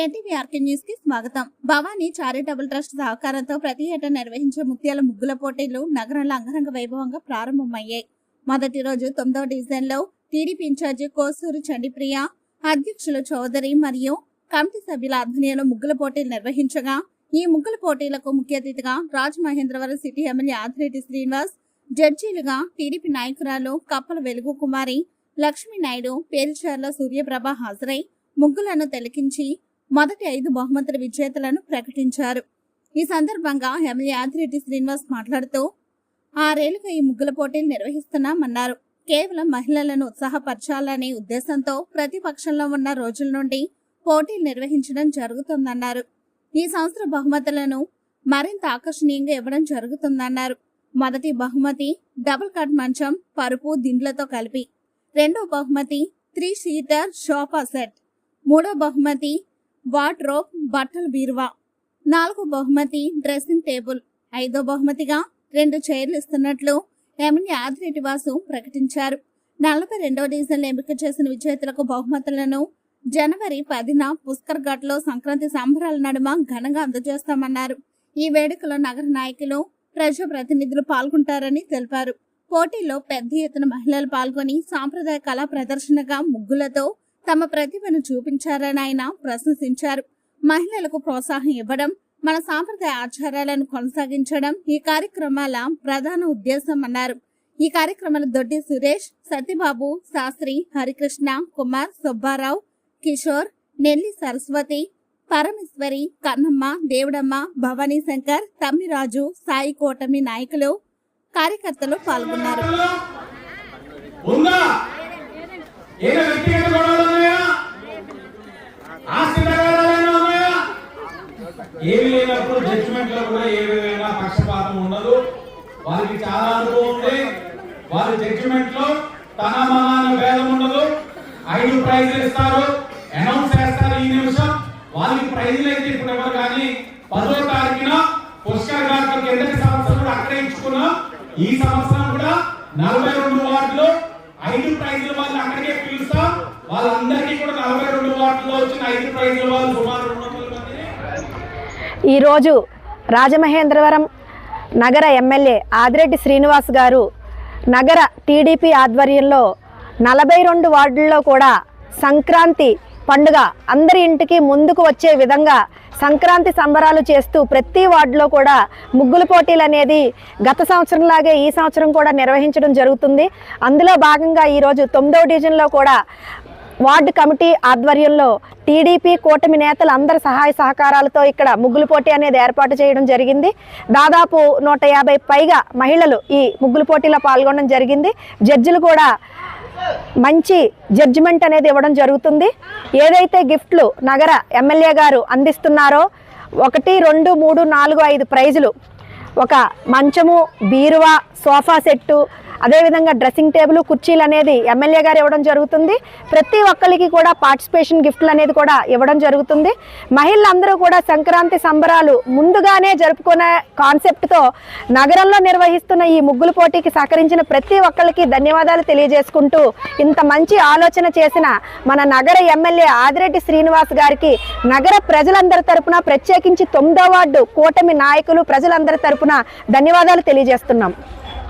AP న్యూస్కి స్వాగతం. Bhavani charitable trust సహకారంతో ప్రతి ఏటా నిర్వహించే ముత్యాల ముగ్గుల పోటీలు నగరంలో అంగరంగ వైభవంగా ప్రారంభమయ్యాయి. మొదటి రోజు తొమ్మిదవ డివిజన్లో టీడీపీ ఇన్ఛార్జి కోసూరు చండిప్రియ అధ్యక్షులు చౌదరి మరియు కమిటీ సభ్యుల ఆధ్వర్యంలో ముగ్గుల పోటీలు నిర్వహించగా ఈ ముగ్గుల పోటీలకు ముఖ్య అతిథిగా రాజమహేంద్రవరం సిటీ ఎమ్మెల్యే ఆదిరెడ్డి శ్రీనివాస్ జడ్జీలుగా టీడీపీ నాయకురాలు కప్పల వెలుగు కుమారి లక్ష్మీనాయుడు పేరుచర్ల సూర్యప్రభ హాజరై ముగ్గులను తిలకించి మొదటి ఐదు బహుమతుల విజేతలను ప్రకటించారు. ఈ సందర్భంగా ఎమ్మెల్యే ఆదిరెడ్డి శ్రీనివాస్ మాట్లాడుతూ ఆరేళ్ళుగా ఈ ముగ్గుల పోటీలు నిర్వహిస్తున్నామన్నారు. కేవలం మహిళలను ఉత్సాహపరచాలనే ఉద్దేశంతో ప్రతిపక్షంలో ఉన్న రోజుల నుండి పోటీలు నిర్వహించడం జరుగుతుందన్నారు. ఈ సంవత్సర బహుమతులను మరింత ఆకర్షణీయంగా ఇవ్వడం జరుగుతుందన్నారు. మొదటి బహుమతి డబుల్ కట్ మంచం పరుపు దిండ్లతో కలిపి. రెండో బహుమతి త్రీ సీటర్ సోఫా సెట్. మూడో బహుమతి వార్డ్రోబ్ బట్టల బీరువా. నాలుగు బహుమతి డ్రెస్సింగ్ టేబుల్. ఐదో బహుమతిగా రెండు చైర్లు ఇస్తున్నట్లు ఎమ్మెల్యే ఆదిరెడ్డి వాసు ప్రకటించారు. నలభై రెండవ డివిజన్లో ఎంపిక చేసిన విజేతలకు బహుమతులను జనవరి పదిన పుష్కర్ ఘాట్లో సంక్రాంతి సంబరాల నడుమ ఘనంగా అందజేస్తామన్నారు. ఈ వేడుకలో నగర నాయకులు ప్రజాప్రతినిధులు పాల్గొంటారని తెలిపారు. పోటీలో పెద్ద ఎత్తున మహిళలు పాల్గొని సాంప్రదాయ కళా ప్రదర్శనగా ముగ్గులతో తమ ప్రతిభను చూపించారని ఆయన ప్రశంసించారు. మహిళలకు ప్రోత్సాహం ఇవ్వడం మన సాంప్రదాయ ఆచారాలను కొనసాగించడం ఈ కార్యక్రమాల ప్రధాన ఉద్దేశం అన్నారు. ఈ కార్యక్రమంలో దొడ్డి సురేష్ సత్యబాబు శాస్త్రి హరికృష్ణ కుమార్ సుబ్బారావు కిషోర్ నెల్లి సరస్వతి పరమేశ్వరి కన్నమ్మ దేవుడమ్మ భవానీ శంకర్ తమ్మిరాజు సాయి కోటమి నాయకులు కార్యకర్తలు పాల్గొన్నారు. ఏమి లేనప్పుడు జడ్జిమెంట్లో కూడా ఏ విధంగా పక్షపాతం ఉండదు. వారికి చాలా అనుభవం ఉంది. వారి జడ్జిమెంట్లో తన మన భేదం ఉండదు. ఐదు ప్రైజులు ఇస్తారు. అనౌన్స్ చేస్తారు ఈ నిమిషం. వాళ్ళకి ప్రైజులు అయితే ఇప్పుడు ఎవరు కానీ పదో తారీఖున పుష్కర్ ఘాట్ కిందటి సంవత్సరం కూడా అక్కడే ఇచ్చుకున్నాం? ఈ సంవత్సరం కూడా నలభై రెండు వార్డులు ఐదు ప్రైజ్ల వాళ్ళు అక్కడికే పిలుస్తాం. వాళ్ళందరికీ కూడా నలభై రెండు వార్డులో వచ్చిన ఐదు ప్రైజ్ల వాళ్ళు సుమారు రెండు వందల మందిని ఈరోజు రాజమహేంద్రవరం నగర ఎమ్మెల్యే ఆదిరెడ్డి శ్రీనివాస్ గారు నగర టీడీపీ ఆధ్వర్యంలో నలభై రెండు వార్డుల్లో కూడా సంక్రాంతి పండుగ అందరి ఇంటికి ముందుకు వచ్చే విధంగా సంక్రాంతి సంబరాలు చేస్తూ ప్రతి వార్డులో కూడా ముగ్గుల పోటీలు అనేది గత సంవత్సరంలాగే ఈ సంవత్సరం కూడా నిర్వహించడం జరుగుతుంది. అందులో భాగంగా ఈరోజు తొమ్మిదవ డివిజన్లో కూడా వార్డు కమిటీ ఆధ్వర్యంలో టీడీపీ కూటమి నేతలు అందరి సహాయ సహకారాలతో ఇక్కడ ముగ్గులు పోటీ అనేది ఏర్పాటు చేయడం జరిగింది. దాదాపు నూట యాభై పైగా మహిళలు ఈ ముగ్గులు పోటీలో పాల్గొనడం జరిగింది. జడ్జిలు కూడా మంచి జడ్జిమెంట్ అనేది ఇవ్వడం జరుగుతుంది. ఏదైతే గిఫ్ట్లు నగర ఎమ్మెల్యే గారు అందిస్తున్నారో ఒకటి రెండు మూడు నాలుగు ఐదు ప్రైజులు ఒక మంచము బీరువా సోఫా సెట్టు అదేవిధంగా డ్రెస్సింగ్ టేబుల్ కుర్చీలు అనేది ఎమ్మెల్యే గారు ఇవ్వడం జరుగుతుంది. ప్రతి ఒక్కరికి కూడా పార్టిసిపేషన్ గిఫ్ట్లు అనేది కూడా ఇవ్వడం జరుగుతుంది. మహిళలందరూ కూడా సంక్రాంతి సంబరాలు ముందుగానే జరుపుకునే కాన్సెప్ట్తో నగరంలో నిర్వహిస్తున్న ఈ ముగ్గుల పోటీకి సహకరించిన ప్రతి ఒక్కరికి ధన్యవాదాలు తెలియజేసుకుంటూ ఇంత మంచి ఆలోచన చేసిన మన నగర ఎమ్మెల్యే ఆదిరెడ్డి శ్రీనివాస్ గారికి నగర ప్రజలందరి తరపున ప్రత్యేకించి తొమ్మిదో వార్డు కూటమి నాయకులు ప్రజలందరి తరపున ధన్యవాదాలు తెలియజేస్తున్నాం.